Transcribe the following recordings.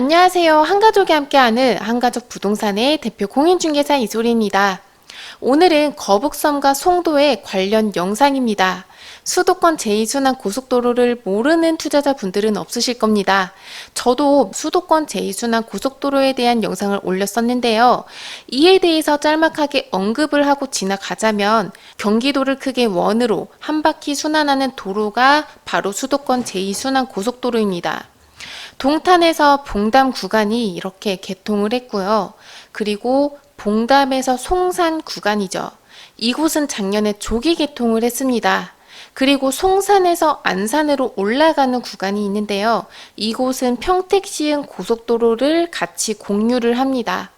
안녕하세요. 한가족이 함께하는 한가족 부동산의 대표 공인중개사 이소리입니다. 오늘은 거북섬과 송도의 관련 영상입니다. 수도권 제2순환 고속도로를 모르는 투자자분들은 없으실 겁니다. 저도 수도권 제2순환 고속도로에 대한 영상을 올렸었는데요. 이에 대해서 짤막하게 언급을 하고 지나가자면 경기도를 크게 원으로 한 바퀴 순환하는 도로가 바로 수도권 제2순환 고속도로입니다. 동탄에서 봉담 구간이 이렇게 개통을 했고요. 그리고 봉담에서 송산 구간이죠. 이곳은 작년에 조기 개통을 했습니다. 그리고 송산에서 안산으로 올라가는 구간이 있는데요. 이곳은 평택시흥 고속도로를 같이 공유를 합니다.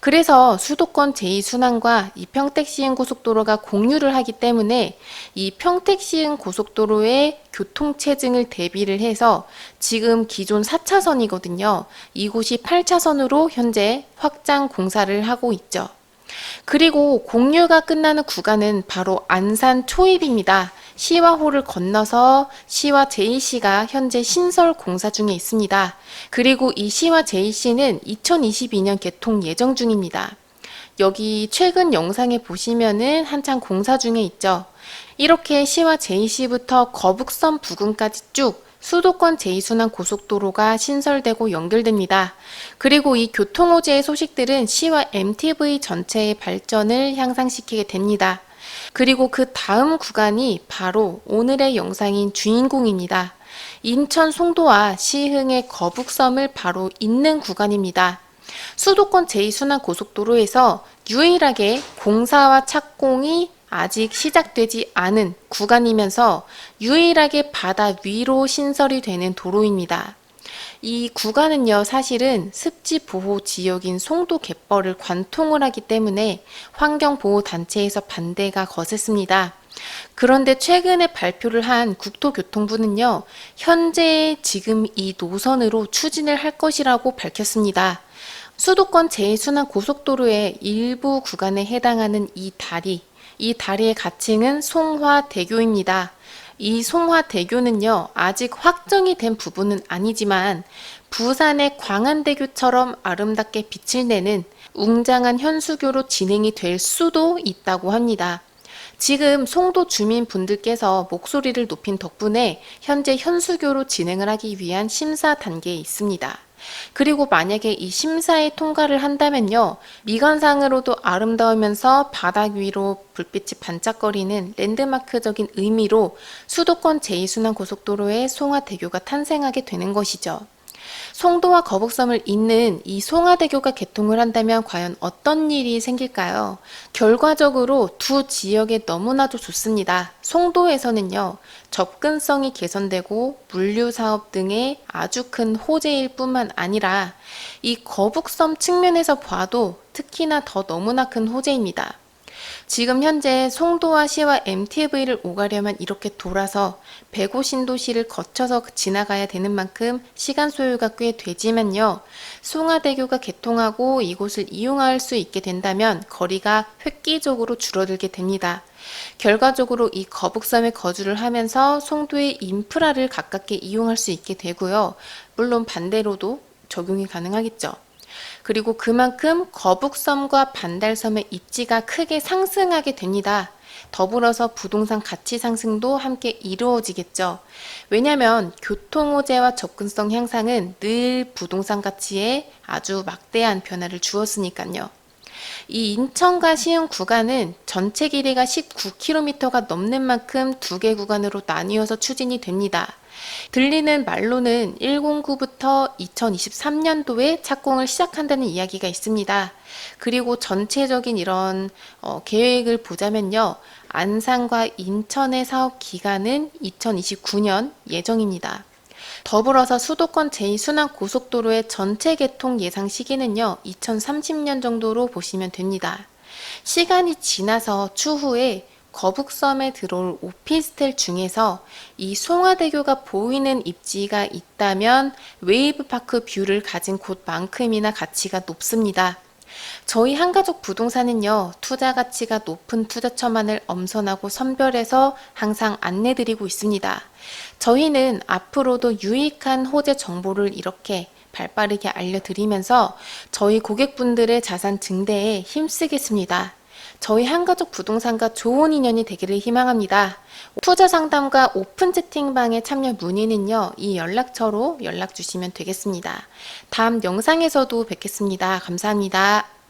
그래서 수도권 제2순환과 이 평택시흥 고속도로가 공유를 하기 때문에 이 평택시흥 고속도로의 교통체증을 대비를 해서 지금 기존 4차선이거든요. 이곳이 8차선으로 현재 확장 공사를 하고 있죠. 그리고 공유가 끝나는 구간은 바로 안산 초입입니다. 시와 호를 건너서 시와 제이시가 현재 신설 공사 중에 있습니다. 그리고 이 시와 제이시는 2022년 개통 예정 중입니다. 여기 최근 영상에 보시면은 한창 공사 중에 있죠. 이렇게 시와 제이시부터 거북선 부근까지 쭉 수도권 제2순환 고속도로가 신설되고 연결됩니다. 그리고 이 교통호재의 소식들은 시와 MTV 전체의 발전을 향상시키게 됩니다. 그리고 그 다음 구간이 바로 오늘의 영상인 주인공입니다. 인천 송도와 시흥의 거북섬을 바로 잇는 구간입니다. 수도권 제2순환 고속도로에서 유일하게 공사와 착공이 아직 시작되지 않은 구간이면서 유일하게 바다 위로 신설이 되는 도로입니다. 이 구간은요, 사실은 습지 보호 지역인 송도 갯벌을 관통을 하기 때문에 환경보호단체에서 반대가 거셌습니다. 그런데 최근에 발표를 한 국토교통부는요, 현재 지금 이 노선으로 추진을 할 것이라고 밝혔습니다. 수도권 제2순환 고속도로의 일부 구간에 해당하는 이 다리, 이 다리의 가칭은 송화대교입니다. 이 송화대교는요, 아직 확정이 된 부분은 아니지만 부산의 광안대교처럼 아름답게 빛을 내는 웅장한 현수교로 진행이 될 수도 있다고 합니다. 지금 송도 주민분들께서 목소리를 높인 덕분에 현재 현수교로 진행을 하기 위한 심사 단계에 있습니다. 그리고 만약에 이 심사에 통과를 한다면요, 미관상으로도 아름다우면서 바닥 위로 불빛이 반짝거리는 랜드마크적인 의미로 수도권 제2순환 고속도로의 송화대교가 탄생하게 되는 것이죠. 송도와 거북섬을 잇는 이 송화대교가 개통을 한다면 과연 어떤 일이 생길까요? 결과적으로 두 지역에 너무나도 좋습니다. 송도에서는요, 접근성이 개선되고 물류 사업 등의 아주 큰 호재일 뿐만 아니라 이 거북섬 측면에서 봐도 특히나 더 너무나 큰 호재입니다. 지금 현재 송도와 시와 MTV를 오가려면 이렇게 돌아서 105신도시를 거쳐서 지나가야 되는 만큼 시간 소요가 꽤 되지만요. 송화대교가 개통하고 이곳을 이용할 수 있게 된다면 거리가 획기적으로 줄어들게 됩니다. 결과적으로 이 거북섬에 거주를 하면서 송도의 인프라를 가깝게 이용할 수 있게 되고요. 물론 반대로도 적용이 가능하겠죠. 그리고 그만큼 거북섬과 반달섬의 입지가 크게 상승하게 됩니다. 더불어서 부동산 가치 상승도 함께 이루어지겠죠. 왜냐하면 교통호재와 접근성 향상은 늘 부동산 가치에 아주 막대한 변화를 주었으니까요. 이 인천과 시흥 구간은 전체 길이가 19km가 넘는 만큼 두 개 구간으로 나뉘어서 추진이 됩니다. 들리는 말로는 109부터 2023년도에 착공을 시작한다는 이야기가 있습니다. 그리고 전체적인 이런 어, 계획을 보자면요. 안산과 인천의 사업 기간은 2029년 예정입니다. 더불어서 수도권 제2순환 고속도로의 전체 개통 예상 시기는요, 2030년 정도로 보시면 됩니다. 시간이 지나서 추후에 거북섬에 들어올 오피스텔 중에서 이 송화대교가 보이는 입지가 있다면 웨이브파크 뷰를 가진 곳만큼이나 가치가 높습니다. 저희 한가족 부동산은요, 투자 가치가 높은 투자처만을 엄선하고 선별해서 항상 안내드리고 있습니다. 저희는 앞으로도 유익한 호재 정보를 이렇게 발 빠르게 알려드리면서 저희 고객분들의 자산 증대에 힘쓰겠습니다. 저희 한가족 부동산과 좋은 인연이 되기를 희망합니다. 투자 상담과 오픈 채팅방에 참여 문의는요, 이 연락처로 연락 주시면 되겠습니다. 다음 영상에서도 뵙겠습니다. 감사합니다.